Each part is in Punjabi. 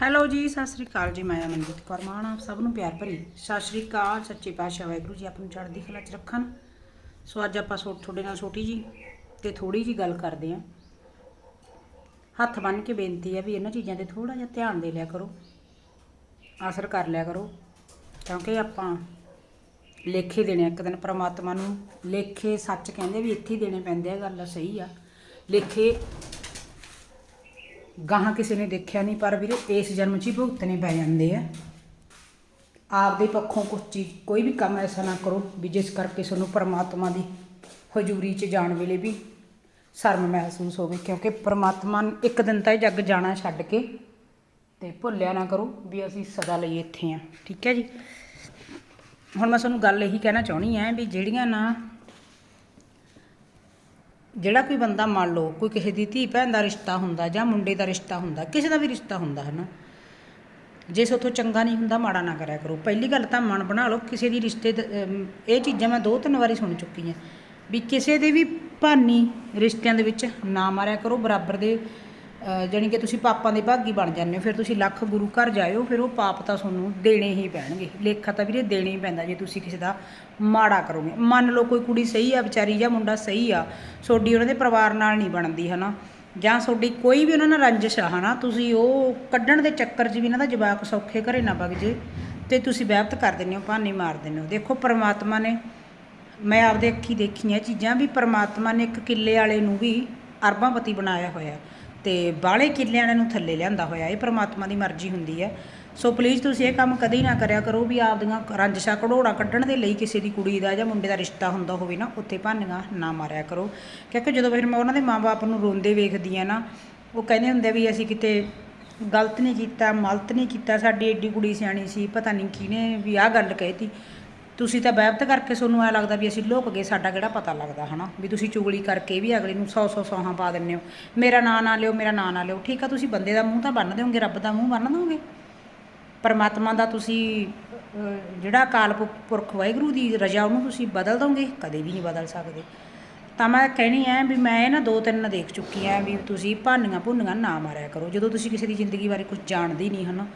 ਹੈਲੋ ਜੀ, ਸਤਿ ਸ੍ਰੀ ਅਕਾਲ ਜੀ, ਮੈਂ ਅਮਨਜੀਤ ਕੌਰ ਮਾਨ, ਆਪ ਸਭ ਨੂੰ ਪਿਆਰ ਭਰੀ ਸਤਿ ਸ੍ਰੀ ਅਕਾਲ, ਸੱਚੇ ਪਾਤਸ਼ਾਹ ਵਾਹਿਗੁਰੂ ਜੀ, ਆਪ ਨੂੰ ਚੜ੍ਹਦੀ ਕਲਾ ਚ ਰੱਖਣ। ਸੋ ਅੱਜ ਆਪਾਂ ਸੋ ਤੁਹਾਡੇ ਨਾਲ ਛੋਟੀ ਜੀ ਤੇ ਥੋੜੀ ਜੀ ਗੱਲ ਕਰਦੇ ਆਂ ਹੱਥ ਬੰਨ ਕੇ ਬੇਨਤੀ ਹੈ ਵੀ ਇਹਨਾਂ ਚੀਜ਼ਾਂ ਤੇ ਥੋੜਾ ਜਿਹਾ ਧਿਆਨ ਦੇ ਲਿਆ ਕਰੋ ਅਸਰ ਕਰ ਲਿਆ ਕਰੋ, ਕਿਉਂਕਿ ਆਪਾਂ ਲੇਖੇ ਦੇਣੇ ਆ ਇੱਕ ਦਿਨ, ਪ੍ਰਮਾਤਮਾ ਨੂੰ ਲੇਖੇ ਸੱਚ ਕਹਿੰਦੇ ਵੀ ਇੱਥੇ ਹੀ ਦੇਣੇ ਪੈਂਦੇ ਆ, ਗੱਲ ਸਹੀ ਆ। ਲੇਖੇ ਗਾਹਾਂ ਕਿਸੇ ਨੇ ਦੇਖਿਆ ਨਹੀਂ, ਪਰ ਵੀਰੇ ਇਸ ਜਨਮ 'ਚ ਹੀ ਭੁਗਤਣੇ ਪੈ ਜਾਂਦੇ ਆ। ਆਪਦੇ ਪੱਖੋਂ ਕੁਝ ਚੀਜ਼, ਕੋਈ ਵੀ ਕੰਮ ਐਸਾ ਨਾ ਕਰੋ ਵੀ ਜਿਸ ਕਰਕੇ ਤੁਹਾਨੂੰ ਪਰਮਾਤਮਾ ਦੀ ਹਜ਼ੂਰੀ 'ਚ ਜਾਣ ਵੇਲੇ ਵੀ ਸ਼ਰਮ ਮਹਿਸੂਸ ਹੋਵੇ, ਕਿਉਂਕਿ ਪਰਮਾਤਮਾ ਇੱਕ ਦਿਨ ਤਾਂ ਇਹ ਜੱਗ ਜਾਣਾ ਛੱਡ ਕੇ ਤੇ ਭੁੱਲਿਆ ਨਾ ਕਰੋ ਵੀ ਅਸੀਂ ਸਦਾ ਲਈ ਇੱਥੇ ਆ। ਠੀਕ ਹੈ ਜੀ? ਹੁਣ ਮੈਂ ਤੁਹਾਨੂੰ ਗੱਲ ਇਹੀ ਕਹਿਣਾ ਚਾਹਣੀ ਹੈ ਵੀ ਜਿਹੜੀਆਂ ਨਾ ਜਿਹੜਾ ਕੋਈ ਬੰਦਾ ਮੰਨ ਲਓ ਕੋਈ ਕਿਸੇ ਦੀ ਧੀ ਭੈਣ ਦਾ ਰਿਸ਼ਤਾ ਹੁੰਦਾ ਜਾਂ ਮੁੰਡੇ ਦਾ ਰਿਸ਼ਤਾ ਹੁੰਦਾ, ਕਿਸੇ ਦਾ ਵੀ ਰਿਸ਼ਤਾ ਹੁੰਦਾ ਹੈ ਨਾ ਜੇ ਸੋਥੋਂ ਚੰਗਾ ਨਹੀਂ ਹੁੰਦਾ ਮਾੜਾ ਨਾ ਕਰਿਆ ਕਰੋ। ਪਹਿਲੀ ਗੱਲ ਤਾਂ ਮਨ ਬਣਾ ਲਓ, ਕਿਸੇ ਦੀ ਰਿਸ਼ਤੇ ਇਹ ਚੀਜ਼ਾਂ ਮੈਂ ਦੋ ਤਿੰਨ ਵਾਰੀ ਸੁਣ ਚੁੱਕੀ ਹਾਂ ਵੀ ਕਿਸੇ ਦੇ ਵੀ ਭਾਨੀ ਰਿਸ਼ਤਿਆਂ ਦੇ ਵਿੱਚ ਨਾ ਮਾਰਿਆ ਕਰੋ, ਬਰਾਬਰ ਦੇ ਅ, ਜਾਣੀ ਕਿ ਤੁਸੀਂ ਪਾਪਾਂ ਦੇ ਭਾਗੀ ਬਣ ਜਾਂਦੇ ਹੋ ਫਿਰ ਤੁਸੀਂ ਲੱਖ ਗੁਰੂ ਘਰ ਜਾਇਓ ਫਿਰ ਉਹ ਪਾਪ ਤਾਂ ਤੁਹਾਨੂੰ ਦੇਣੇ ਹੀ ਪੈਣਗੇ। ਲੇਖਾ ਤਾਂ ਵੀਰੇ ਦੇਣੇ ਹੀ ਪੈਂਦਾ ਜੇ ਤੁਸੀਂ ਕਿਸੇ ਦਾ ਮਾੜਾ ਕਰੋਗੇ। ਮੰਨ ਲਓ ਕੋਈ ਕੁੜੀ ਸਹੀ ਆ ਵਿਚਾਰੀ ਜਾਂ ਮੁੰਡਾ ਸਹੀ ਆ ਤੁਹਾਡੀ ਉਹਨਾਂ ਦੇ ਪਰਿਵਾਰ ਨਾਲ ਨਹੀਂ ਬਣਦੀ ਹਨਾ? ਜਾਂ ਤੁਹਾਡੀ ਕੋਈ ਵੀ ਉਹਨਾਂ ਨਾਲ ਰੰਜਿਸ਼ ਆ ਹਨਾ? ਤੁਸੀਂ ਉਹ ਕੱਢਣ ਦੇ ਚੱਕਰ 'ਚ ਵੀ ਇਹਨਾਂ ਦਾ ਜਵਾਕ ਸੌਖੇ ਘਰੇ ਨਾ ਵਗ ਜੇ ਤੇ ਤੁਸੀਂ ਬਹਿਬਤ ਕਰ ਦਿੰਦੇ ਹੋ ਭਾਨੀ ਮਾਰ ਦਿੰਦੇ ਹੋ। ਦੇਖੋ ਪ੍ਰਮਾਤਮਾ ਨੇ ਮੈਂ ਆਪਦੇ ਅੱਖੀ ਦੇਖੀਆਂ ਚੀਜ਼ਾਂ ਵੀ ਪ੍ਰਮਾਤਮਾ ਨੇ ਇੱਕ ਕਿੱਲੇ ਵਾਲੇ ਨੂੰ ਵੀ ਅਰਬਾਂਪਤੀ ਬਣਾਇਆ ਹੋਇਆ। ਤੇ ਬਾਹਲੇ ਕਿੱਲਿਆਂ ਨੂੰ ਥੱਲੇ ਲਿਆਂਦਾ ਹੋਇਆ, ਇਹ ਪ੍ਰਮਾਤਮਾ ਦੀ ਮਰਜ਼ੀ ਹੁੰਦੀ ਹੈ। ਸੋ ਪਲੀਜ਼ ਤੁਸੀਂ ਇਹ ਕੰਮ ਕਦੇ ਨਾ ਕਰਿਆ ਕਰੋ ਵੀ ਆਪਦੀਆਂ ਰੰਜਸ਼ਾ ਘੜੋੜਾ ਕੱਢਣ ਦੇ ਲਈ ਕਿਸੇ ਦੀ ਕੁੜੀ ਦਾ ਜਾਂ ਮੁੰਡੇ ਦਾ ਰਿਸ਼ਤਾ ਹੁੰਦਾ ਹੋਵੇ ਨਾ, ਉੱਥੇ ਭਾਨੀਆਂ ਨਾ ਮਾਰਿਆ ਕਰੋ। ਕਿਉਂਕਿ ਜਦੋਂ ਫਿਰ ਮੈਂ ਉਹਨਾਂ ਦੇ ਮਾਪੇ ਨੂੰ ਰੋਂਦੇ ਵੇਖਦੀ ਆ ਨਾ, ਉਹ ਕਹਿੰਦੇ ਹੁੰਦੇ ਆ ਵੀ ਅਸੀਂ ਕਿਤੇ ਗਲਤ ਨਹੀਂ ਕੀਤਾ, ਮਲਤ ਨਹੀਂ ਕੀਤਾ, ਸਾਡੀ ਏਡੀ ਕੁੜੀ ਸਿਆਣੀ ਸੀ, ਪਤਾ ਨਹੀਂ ਕਿਹਨੇ ਵੀ ਆਹ ਗੱਲ ਕਹਿਤੀ। ਤੁਸੀਂ ਤਾਂ ਬਹਿਬਤ ਕਰਕੇ ਤੁਹਾਨੂੰ ਐ ਲੱਗਦਾ ਵੀ ਅਸੀਂ ਲੁਕ ਗਏ, ਸਾਡਾ ਕਿਹੜਾ ਪਤਾ ਲੱਗਦਾ, ਹਨਾ? ਵੀ ਤੁਸੀਂ ਚੁਗਲੀ ਕਰਕੇ ਵੀ ਅਗਲੇ ਨੂੰ 100 100 ਸੌਹਾਂ ਪਾ ਦਿੰਦੇ ਹੋ। ਮੇਰਾ ਨਾਂ ਨਾ ਲਿਓ, ਮੇਰਾ ਨਾਂ ਨਾ ਲਿਓ। ਠੀਕ ਆ, ਤੁਸੀਂ ਬੰਦੇ ਦਾ ਮੂੰਹ ਤਾਂ ਬੰਨ ਦਿਓਗੇ, ਰੱਬ ਦਾ ਮੂੰਹ ਬੰਨ ਦੋਗੇ। ਪਰਮਾਤਮਾ ਦਾ ਤੁਸੀਂ ਜਿਹੜਾ ਅਕਾਲ ਪੁ- ਪੁਰਖ ਵਾਹਿਗੁਰੂ ਦੀ ਰਜਾ ਉਹਨੂੰ ਤੁਸੀਂ ਬਦਲ ਦੋਗੇ? ਕਦੇ ਵੀ ਨਹੀਂ ਬਦਲ ਸਕਦੇ। ਤਾਂ ਮੈਂ ਕਹਿਣੀ ਹੈ ਵੀ ਮੈਂ ਇਹ ਨਾ ਦੋ ਤਿੰਨ ਦੇਖ ਚੁੱਕੀ ਐ ਵੀ ਤੁਸੀਂ ਭਾਨੀਆਂ ਭੁੰਨੀਆਂ ਨਾ ਮਾਰਿਆ ਕਰੋ। ਜਦੋਂ ਤੁਸੀਂ ਕਿਸੇ ਦੀ ਜ਼ਿੰਦਗੀ ਬਾਰੇ ਕੁਝ ਜਾਣਦੇ ਹੀ ਨਹੀਂ, ਹਨਾ?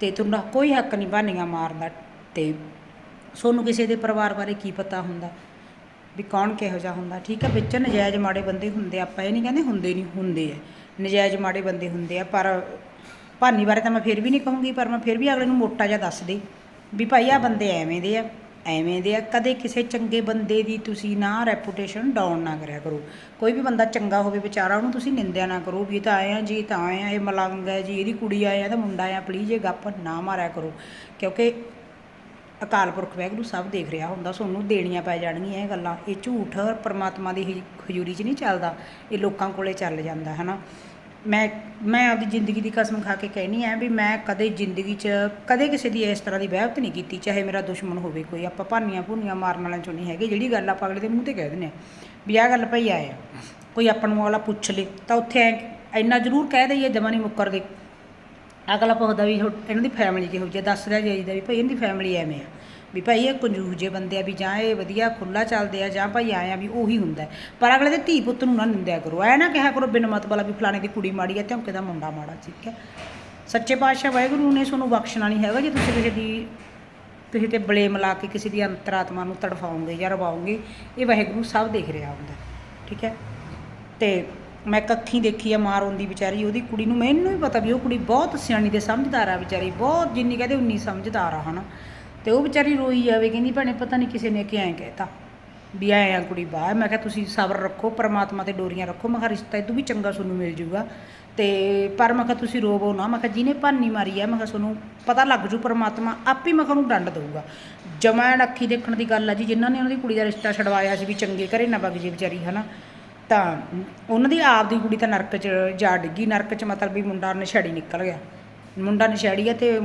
ਤੇ ਤੁਹਾਡਾ ਕੋਈ ਹੱਕ ਨਹੀਂ ਭਾਨੀਆਂ ਮਾਰਨ ਦਾ। ਤੇ ਤੁਹਾਨੂੰ ਕਿਸੇ ਦੇ ਪਰਿਵਾਰ ਬਾਰੇ ਕੀ ਪਤਾ ਹੁੰਦਾ? ਵੀ ਕੌਣ ਕਿਹੋ ਜਿਹਾ ਹੁੰਦਾ? ਠੀਕ ਹੈ, ਵਿੱਚ ਨਜਾਇਜ਼ ਮਾੜੇ ਬੰਦੇ ਹੁੰਦੇ ਆਪਾਂ ਇਹ ਨਹੀਂ ਕਹਿੰਦੇ ਹੁੰਦੇ ਨਹੀਂ, ਹੁੰਦੇ ਆ। ਨਜਾਇਜ਼ ਮਾੜੇ ਬੰਦੇ ਹੁੰਦੇ ਆ, ਪਰ ਭਾਨੀ ਬਾਰੇ ਤਾਂ ਮੈਂ ਫਿਰ ਵੀ ਨਹੀਂ ਕਹੂੰਗੀ, ਪਰ ਮੈਂ ਫਿਰ ਵੀ ਅਗਲੇ ਨੂੰ ਮੋਟਾ ਜਿਹਾ ਦੱਸ ਦੇ ਵੀ ਭਾਈ ਆ ਬੰਦੇ ਐਵੇਂ ਦੇ ਆ, ਐਵੇਂ ਦੇ ਆ। ਕਦੇ ਕਿਸੇ ਚੰਗੇ ਬੰਦੇ ਦੀ ਤੁਸੀਂ ਨਾ ਰੈਪੂਟੇਸ਼ਨ ਡਾਊਨ ਨਾ ਕਰਿਆ ਕਰੋ। ਕੋਈ ਵੀ ਬੰਦਾ ਚੰਗਾ ਹੋਵੇ, ਵਿਚਾਰਾ ਉਹਨੂੰ ਤੁਸੀਂ ਨਿੰਦਿਆ ਨਾ ਕਰੋ ਵੀ ਇਹ ਤਾਂ ਆਏ ਆ, ਜੀ ਇਹ ਤਾਂ ਆਏ ਆ, ਇਹ ਮਲੰਗ ਹੈ, ਜੀ ਇਹਦੀ ਕੁੜੀ ਆਏ ਆ, ਤਾਂ ਮੁੰਡਾ ਆ ਪਲੀਜ਼ ਇਹ ਗੱਪ ਨਾ ਮਾਰਿਆ ਕਰੋ। ਕਿਉਂਕਿ ਅਕਾਲ ਪੁਰਖ ਵਾਹਿਗੁਰੂ ਸਭ ਦੇਖ ਰਿਹਾ ਹੁੰਦਾ ਤੁਹਾਨੂੰ ਦੇਣੀਆਂ ਪੈ ਜਾਣਗੀਆਂ ਇਹ ਗੱਲਾਂ। ਇਹ ਝੂਠ ਪਰਮਾਤਮਾ ਦੀ ਹ- ਹਜ਼ੂਰੀ 'ਚ ਨਹੀਂ ਚੱਲਦਾ, ਇਹ ਲੋਕਾਂ ਕੋਲੇ ਚੱਲ ਜਾਂਦਾ, ਹਨਾ। ਮੈਂ ਮੈਂ ਆਪਦੀ ਜ਼ਿੰਦਗੀ ਦੀ ਕਸਮ ਖਾ ਕੇ ਕਹਿਣੀ ਹੈ ਵੀ ਮੈਂ ਕਦੇ ਜ਼ਿੰਦਗੀ 'ਚ ਕਦੇ ਕਿਸੇ ਦੀ ਇਸ ਤਰ੍ਹਾਂ ਦੀ ਵਹਿਬਤ ਨਹੀਂ ਕੀਤੀ, ਚਾਹੇ ਮੇਰਾ ਦੁਸ਼ਮਣ ਹੋਵੇ ਕੋਈ। ਆਪਾਂ ਭਾਨੀਆਂ ਭੁੰਨੀਆਂ ਮਾਰਨ ਵਾਲਿਆਂ ਚੋਂ ਨਹੀਂ ਹੈਗੇ, ਜਿਹੜੀ ਗੱਲ ਆਪਾਂ ਅਗਲੇ ਦੇ ਮੂੰਹ ਤੇ ਕਹਿ ਦਿੰਦੇ ਆ, ਵੀ ਆਹ ਗੱਲ ਭਈ ਆਇਆ ਕੋਈ ਆਪਾਂ ਨੂੰ ਵਾਲਾ ਪੁੱਛ ਲੇ, ਤਾਂ ਉੱਥੇ ਐਂ, ਇੰਨਾ ਜ਼ਰੂਰ ਕਹਿ ਦਈਏ, ਜਮਾਂ ਨਹੀਂ ਮੁੱਕਰਦੇ। ਅਗਲਾ ਪੁੱਛਦਾ ਵੀ ਹੁਣ ਇਹਨਾਂ ਦੀ ਫੈਮਿਲੀ ਕਿਹੋ ਜਿਹੀ ਆ, ਦੱਸ ਰਿਹਾ ਜਾਈਦਾ ਵੀ ਭਾਈ ਇਹਨਾਂ ਦੀ ਫੈਮਿਲੀ ਐਵੇਂ ਆ। ਵੀ ਭਾਈ ਇਹ ਕੰਜੂਸ ਜੇ ਬੰਦੇ ਆ ਵੀ ਜਾਂ ਇਹ ਵਧੀਆ ਖੁੱਲਾ ਚੱਲਦੇ ਆ ਜਾਂ ਭਾਈ ਆਏ ਆ ਵੀ ਉਹੀ ਹੁੰਦਾ ਪਰ ਅਗਲੇ ਦੇ ਧੀ ਪੁੱਤ ਨੂੰ ਨਾ ਨਿੰਦਿਆ ਕਰੋ। ਐ ਨਾ ਕਿਹਾ ਕਰੋ ਬਿਨ ਮਤਲਬ ਵਾਲਾ ਵੀ ਫਲਾਣੇ ਦੀ ਕੁੜੀ ਮਾੜੀ ਆ ਧਮਕੇ ਦਾ ਮੁੰਡਾ ਮਾੜਾ ਠੀਕ ਹੈ? ਸੱਚੇ ਪਾਤਸ਼ਾਹ ਵਾਹਿਗੁਰੂ ਨੇ ਤੁਹਾਨੂੰ ਬਖਸ਼ਣਾ ਨਹੀਂ ਹੈਗਾ ਜੇ ਤੁਸੀਂ ਕਿਸੇ ਦੀ ਕਿਸੇ ਤੇ ਬਲੇਮ ਲਾ ਕੇ ਕਿਸੇ ਦੀ ਅੰਤਰਾਤਮਾ ਨੂੰ ਤੜਫਾਓਗੇ ਜਾਂ ਰਵਾਓਗੇ ਇਹ ਵਾਹਿਗੁਰੂ ਸਭ ਦੇਖ ਰਿਹਾ ਹੁੰਦਾ ਠੀਕ ਹੈ? ਤੇ ਮੈਂ ਕੱਖੀ ਦੇਖੀ ਆ ਮਾਰ ਹੁੰਦੀ ਵਿਚਾਰੀ, ਉਹਦੀ ਕੁੜੀ ਨੂੰ ਮੈਨੂੰ ਵੀ ਪਤਾ ਵੀ ਉਹ ਕੁੜੀ ਬਹੁਤ ਸਿਆਣੀ ਤੇ ਸਮਝਦਾਰ ਆ ਵਿਚਾਰੀ, ਬਹੁਤ ਜਿੰਨੀ ਕਹਦੇ ਉਨੀ ਸਮਝਦਾਰ ਆ ਹਨਾ। ਤੇ ਉਹ ਵਿਚਾਰੀ ਰੋਈ ਜਾਵੇ, ਕਹਿੰਦੀ ਭੈਣੇ ਪਤਾ ਨਹੀਂ ਕਿਸੇ ਨੇ ਕਿ ਐਂ ਕਹਿਤਾ ਵੀ ਐਂ ਆ ਕੁੜੀ ਬਾਹਰ। ਮੈਂ ਕਿਹਾ ਤੁਸੀਂ ਸਬਰ ਰੱਖੋ, ਪਰਮਾਤਮਾ ਤੇ ਡੋਰੀਆਂ ਰੱਖੋ, ਮੈਂ ਕਿਹਾ ਰਿਸ਼ਤਾ ਇਦੋਂ ਵੀ ਚੰਗਾ ਤੁਹਾਨੂੰ ਮਿਲ ਜੂਗਾ। ਤੇ ਪਰ ਮੈਂ ਕਿਹਾ ਤੁਸੀਂ ਰੋਵੋ ਨਾ, ਮੈਂ ਕਿਹਾ ਜਿਹਨੇ ਭਾਨੀ ਮਾਰੀ ਆ, ਮੈਂ ਕਿਹਾ ਤੁਹਾਨੂੰ ਪਤਾ ਲੱਗ ਜੂ ਪ੍ਰਮਾਤਮਾ ਆਪੇ ਮੈਂ ਕਿਹਾ ਉਹਨੂੰ ਡੰਡ ਦਊਗਾ। ਜਮੈਣ ਅੱਖੀ ਦੇਖਣ ਦੀ ਗੱਲ ਆ ਜੀ, ਜਿਨ੍ਹਾਂ ਨੇ ਉਹਨਾਂ ਦੀ ਕੁੜੀ ਦਾ ਰਿਸ਼ਤਾ ਛਡਵਾਇਆ ਸੀ ਵੀ ਚੰਗੇ ਘਰੇ ਨਾ ਵਗ ਜੇ ਵਿਚਾਰੀ, ਹਨਾ। ਤਾਂ ਉਹਨਾਂ ਦੀ ਆਪ ਦੀ ਕੁੜੀ ਤਾਂ ਨਰਕ 'ਚ ਜਾ ਡਿੱਗੀ, ਨਰਕ 'ਚ ਮਤਲਬ ਵੀ ਮੁੰਡਾ ਨਸ਼ੇੜੀ ਨਿਕਲ ਗਿਆ। ਮੁੰਡਾ ਨਸ਼ੇੜੀ ਆ ਤੇ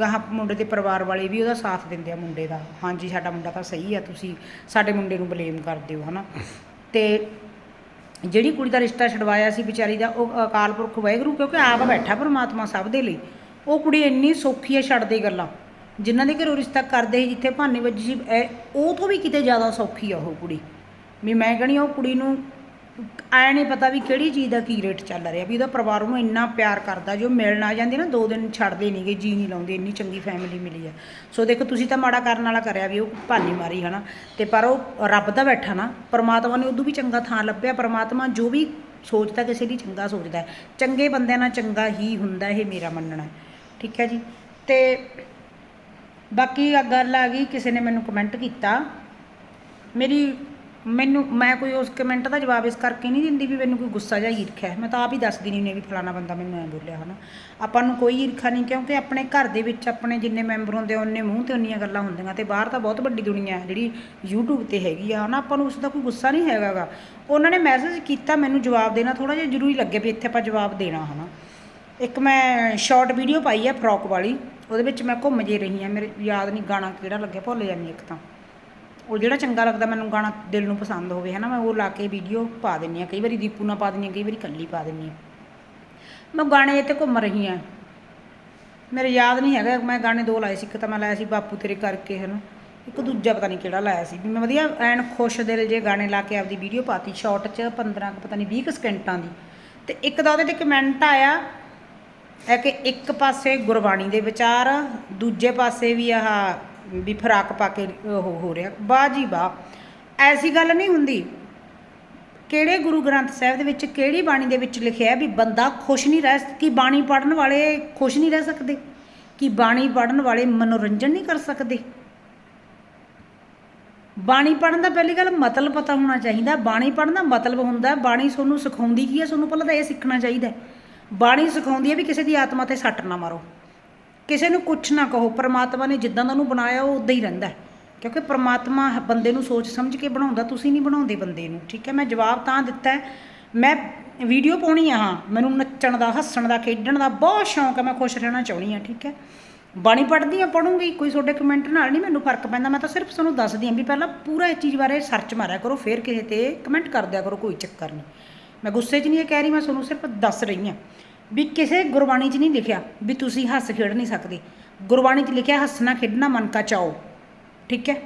ਗਾਹ ਮੁੰਡੇ ਦੇ ਪਰਿਵਾਰ ਵਾਲੇ ਵੀ ਉਹਦਾ ਸਾਥ ਦਿੰਦੇ ਆ ਮੁੰਡੇ ਦਾ। ਹਾਂਜੀ, ਸਾਡਾ ਮੁੰਡਾ ਤਾਂ ਸਹੀ ਆ, ਤੁਸੀਂ ਸਾਡੇ ਮੁੰਡੇ ਨੂੰ ਬਲੇਮ ਕਰਦੇ ਹੋ ਹਨਾ। ਤੇ ਜਿਹੜੀ ਕੁੜੀ ਦਾ ਰਿਸ਼ਤਾ ਛਡਵਾਇਆ ਸੀ ਵਿਚਾਰੀ ਦਾ, ਉਹ ਅਕਾਲ ਪੁਰਖ ਵਾਹਿਗੁਰੂ, ਕਿਉਂਕਿ ਆਪ ਬੈਠਾ ਪਰਮਾਤਮਾ ਸਭ ਦੇ ਲਈ, ਉਹ ਕੁੜੀ ਇੰਨੀ ਸੌਖੀ ਆ ਛੱਡਦੇ ਗੱਲਾਂ। ਜਿਨ੍ਹਾਂ ਦੇ ਘਰੋਂ ਰਿਸ਼ਤਾ ਕਰਦੇ ਸੀ, ਜਿੱਥੇ ਭਾਨੇ ਵੱਜੀ ਸੀ, ਇਹ- ਉਹ ਤੋਂ ਵੀ ਕਿਤੇ ਜ਼ਿਆਦਾ ਸੌਖੀ ਆ ਉਹ ਕੁੜੀ। ਵੀ ਮੈਂ ਕਹਣੀ ਉਹ ਕੁੜੀ ਨੂੰ ਐ ਨਹੀਂ ਪਤਾ ਵੀ ਕਿਹੜੀ ਚੀਜ਼ ਦਾ ਕੀ ਰੇਟ ਚੱਲ ਰਿਹਾ, ਵੀ ਉਹਦਾ ਪਰਿਵਾਰ ਉਹਨੂੰ ਇੰਨਾ ਪਿਆਰ ਕਰਦਾ, ਜੋ ਮਿਲਣ ਆ ਜਾਂਦੀ ਨਾ, ਦੋ ਦਿਨ ਛੱਡਦੇ ਨਹੀਂਗੇ ਜੀ ਨਹੀਂ ਲਾਉਂਦੇ, ਇੰਨੀ ਚੰਗੀ ਫੈਮਿਲੀ ਮਿਲੀ ਆ। ਸੋ ਦੇਖੋ, ਤੁਸੀਂ ਤਾਂ ਮਾੜਾ ਕਰਨ ਵਾਲਾ ਕਰਿਆ ਵੀ ਉਹ ਭਾਨੀ ਮਾਰੀ, ਹਨਾ? ਤੇ ਪਰ ਉਹ ਰੱਬ ਦਾ ਬੈਠਾ ਨਾ, ਪਰਮਾਤਮਾ ਨੇ ਉਦੋਂ ਵੀ ਚੰਗਾ ਥਾਂ ਲੱਭਿਆ, ਪਰਮਾਤਮਾ ਜੋ ਵੀ ਸੋਚਦਾ ਕਿਸੇ ਲਈ ਚੰਗਾ ਸੋਚਦਾ ਚੰਗੇ ਬੰਦਿਆਂ ਨਾਲ ਚੰਗਾ ਹੀ ਹੁੰਦਾ, ਇਹ ਮੇਰਾ ਮੰਨਣਾ ਠੀਕ ਹੈ ਜੀ? ਤੇ ਬਾਕੀ ਆ ਗੱਲ ਆ ਗਈ, ਕਿਸੇ ਨੇ ਮੈਨੂੰ ਕਮੈਂਟ ਕੀਤਾ। ਮੇਰੀ ਮੈਨੂੰ, ਮੈਂ ਕੋਈ ਉਸ ਕਮੈਂਟ ਦਾ ਜਵਾਬ ਇਸ ਕਰਕੇ ਨਹੀਂ ਦਿੰਦੀ ਵੀ ਮੈਨੂੰ ਕੋਈ ਗੁੱਸਾ ਜਾਂ ਈਰਖਾ ਹੈ। ਮੈਂ ਤਾਂ ਆਪ ਹੀ ਦੱਸਦੀ ਨਹੀਂ ਨੇ ਵੀ ਫਲਾਣਾ ਬੰਦਾ ਮੈਨੂੰ ਐ ਬੋਲਿਆ ਹਨਾ। ਆਪਾਂ ਨੂੰ ਕੋਈ ਈਰਖਾ ਨਹੀਂ, ਕਿਉਂਕਿ ਆਪਣੇ ਘਰ ਦੇ ਵਿੱਚ ਆਪਣੇ ਜਿੰਨੇ ਮੈਂਬਰ ਹੁੰਦੇ ਉਹਨੇ ਮੂੰਹ ਤੇ ਉਨੀਆਂ ਗੱਲਾਂ ਹੁੰਦੀਆਂ ਤੇ ਬਾਹਰ ਤਾਂ ਬਹੁਤ ਵੱਡੀ ਦੁਨੀਆ ਹੈ, ਜਿਹੜੀ YouTube ਤੇ ਹੈਗੀ ਆ ਹਨਾ। ਆਪਾਂ ਨੂੰ ਉਸ ਦਾ ਕੋਈ ਗੁੱਸਾ ਨਹੀਂ ਹੈਗਾਗਾ। ਉਹਨਾਂ ਨੇ ਮੈਸੇਜ ਕੀਤਾ ਮੈਨੂੰ ਜਵਾਬ ਦੇਣਾ ਥੋੜਾ ਜਿਹਾ ਜ਼ਰੂਰੀ ਲੱਗੇ ਵੀ ਇੱਥੇ ਆਪਾਂ ਜਵਾਬ ਦੇਣਾ ਹਨਾ। ਇੱਕ ਮੈਂ ਸ਼ਾਰਟ ਵੀਡੀਓ ਪਾਈ ਹੈ ਫਰੋਕ ਵਾਲੀ। ਉਹਦੇ ਵਿੱਚ ਮੈਂ ਘੁੰਮ ਜੇ ਰਹੀ ਹਾਂ ਮੇਰੇ ਯਾਦ ਨਹੀਂ ਗਾਣਾ ਕਿਹੜਾ ਲੱਗਿਆ, ਭੁੱਲ ਜਾਂਦੀ ਇੱਕ ਤਾਂ। ਉਹ ਜਿਹੜਾ ਚੰਗਾ ਲੱਗਦਾ ਮੈਨੂੰ ਗਾਣਾ ਦਿਲ ਨੂੰ ਪਸੰਦ ਹੋਵੇ ਹੈ ਨਾ ਮੈਂ ਉਹ ਲਾ ਕੇ ਵੀਡੀਓ ਪਾ ਦਿੰਦੀ ਹਾਂ, ਕਈ ਵਾਰੀ ਦੀਪੂ ਨਾਲ ਪਾ ਦਿੰਦੀ ਹਾਂ, ਕਈ ਵਾਰੀ ਕੱਲੀ ਪਾ ਦਿੰਦੀ ਹਾਂ। ਮੈਂ ਗਾਣੇ ਤੇ ਘੁੰਮ ਰਹੀ ਹਾਂ। ਮੇਰੇ ਯਾਦ ਨਹੀਂ ਹੈਗਾ, ਮੈਂ ਗਾਣੇ ਦੋ ਲਾਏ ਸੀ, ਇੱਕ ਤਾਂ ਮੈਂ ਲਾਇਆ ਸੀ ਬਾਪੂ ਤੇਰੇ ਕਰਕੇ ਹੈ ਨਾ ਇੱਕ ਦੂਜਾ ਪਤਾ ਨਹੀਂ ਕਿਹੜਾ ਲਾਇਆ ਸੀ। ਵੀ ਮੈਂ ਵਧੀਆ ਐਨ ਖੁਸ਼ ਦਿਲ ਜੇ ਗਾਣੇ ਲਾ ਕੇ ਆਪਦੀ ਵੀਡੀਓ ਪਾਤੀ ਸ਼ਾਰਟ 'ਚ 15 ਕੁ, ਪਤਾ ਨਹੀਂ 20 ਕੁ ਸਕਿੰਟਾਂ ਦੀ। ਤੇ ਇੱਕ ਦਾ ਉਹਦੇ ਤੇ ਕਮੈਂਟ ਆਇਆ, ਹੈ ਕਿ ਇੱਕ ਪਾਸੇ ਗੁਰਬਾਣੀ ਦੇ ਵਿਚਾਰ, ਦੂਜੇ ਪਾਸੇ ਵੀ ਆਹ ਵੀ ਫਰਾਕ ਪਾ ਕੇ ਉਹ ਹੋ ਰਿਹਾ। ਵਾਹ ਜੀ ਵਾਹ। ਐਸੀ ਗੱਲ ਨਹੀਂ ਹੁੰਦੀ। ਕਿਹੜੇ ਗੁਰੂ ਗ੍ਰੰਥ ਸਾਹਿਬ ਦੇ ਵਿੱਚ ਕਿਹੜੀ ਬਾਣੀ ਦੇ ਵਿੱਚ ਲਿਖਿਆ ਹੈ ਵੀ ਬੰਦਾ ਖੁਸ਼ ਨਹੀਂ ਰਹਿ ਕਿ ਬਾਣੀ ਪੜਨ ਵਾਲੇ ਖੁਸ਼ ਨਹੀਂ ਰਹਿ ਸਕਦੇ? ਕਿ ਬਾਣੀ ਪੜਨ ਵਾਲੇ ਮਨੋਰੰਜਨ ਨਹੀਂ ਕਰ ਸਕਦੇ? ਬਾਣੀ ਪੜਨ ਦਾ ਪਹਿਲੀ ਗੱਲ ਮਤਲਬ ਪਤਾ ਹੋਣਾ ਚਾਹੀਦਾ। ਬਾਣੀ ਪੜਨ ਦਾ ਮਤਲਬ ਹੁੰਦਾ ਬਾਣੀ ਤੁਹਾਨੂੰ ਸਿਖਾਉਂਦੀ ਕੀ ਹੈ, ਤੁਹਾਨੂੰ ਪਹਿਲਾਂ ਤਾਂ ਇਹ ਸਿੱਖਣਾ ਚਾਹੀਦਾ ਬਾਣੀ ਸਿਖਾਉਂਦੀ ਹੈ ਵੀ ਕਿਸੇ ਦੀ ਆਤਮਾ ਤੇ ਸੱਟ ਨਾ ਮਾਰੋ। ਕਿਸੇ ਨੂੰ ਕੁਛ ਨਾ ਕਹੋ, ਪ੍ਰਮਾਤਮਾ ਨੇ ਜਿੱਦਾਂ ਦਾ ਉਹਨੂੰ ਬਣਾਇਆ, ਉਹ ਉਦਾਂ ਹੀ ਰਹਿੰਦਾ ਕਿਉਂਕਿ ਪ੍ਰਮਾਤਮਾ ਬੰਦੇ ਨੂੰ ਸੋਚ ਸਮਝ ਕੇ ਬਣਾਉਂਦਾ, ਤੁਸੀਂ ਨਹੀਂ ਬਣਾਉਂਦੇ ਬੰਦੇ ਨੂੰ, ਠੀਕ ਹੈ? ਮੈਂ ਜਵਾਬ ਤਾਂ ਦਿੱਤਾ ਮੈਂ ਵੀਡੀਓ ਪਾਉਣੀ ਆ, ਹਾਂ। ਮੈਨੂੰ ਨੱਚਣ ਦਾ, ਹੱਸਣ ਦਾ, ਖੇਡਣ ਦਾ ਬਹੁਤ ਸ਼ੌਂਕ ਹੈ, ਮੈਂ ਖੁਸ਼ ਰਹਿਣਾ ਚਾਹੁੰਦੀ ਹਾਂ, ਠੀਕ ਹੈ? ਬਾਣੀ ਪੜ੍ਹਦੀ ਆ ਪੜੂੰਗੀ ਕੋਈ ਤੁਹਾਡੇ ਕਮੈਂਟ ਨਾਲ ਨਹੀਂ ਮੈਨੂੰ ਫ਼ਰਕ ਪੈਂਦਾ, ਮੈਂ ਤਾਂ ਸਿਰਫ ਤੁਹਾਨੂੰ ਦੱਸਦੀ ਹਾਂ ਵੀ ਪਹਿਲਾਂ ਪੂਰਾ ਇਸ ਚੀਜ਼ ਬਾਰੇ ਸਰਚ ਮਾਰਿਆ ਕਰੋ, ਫਿਰ ਕਿਸੇ ਤੇ ਕਮੈਂਟ ਕਰ ਦਿਆ ਕਰੋ, ਕੋਈ ਚੱਕਰ ਨਹੀਂ। ਮੈਂ ਗੁੱਸੇ 'ਚ ਨਹੀਂ ਇਹ ਕਹਿ ਰਹੀ, ਮੈਂ ਤੁਹਾਨੂੰ ਸਿਰਫ ਦੱਸ ਰਹੀ ਹਾਂ। ਵੀ ਕਿਸੇ ਗੁਰਬਾਣੀ 'ਚ ਨਹੀਂ ਲਿਖਿਆ ਵੀ ਤੁਸੀਂ ਹੱਸ ਖੇਡ ਨਹੀਂ ਸਕਦੇ। ਗੁਰਬਾਣੀ 'ਚ ਲਿਖਿਆ ਹੱਸਣਾ ਖੇਡਣਾ ਮਨ ਕਾ ਚਾਓ। ਠੀਕ ਹੈ?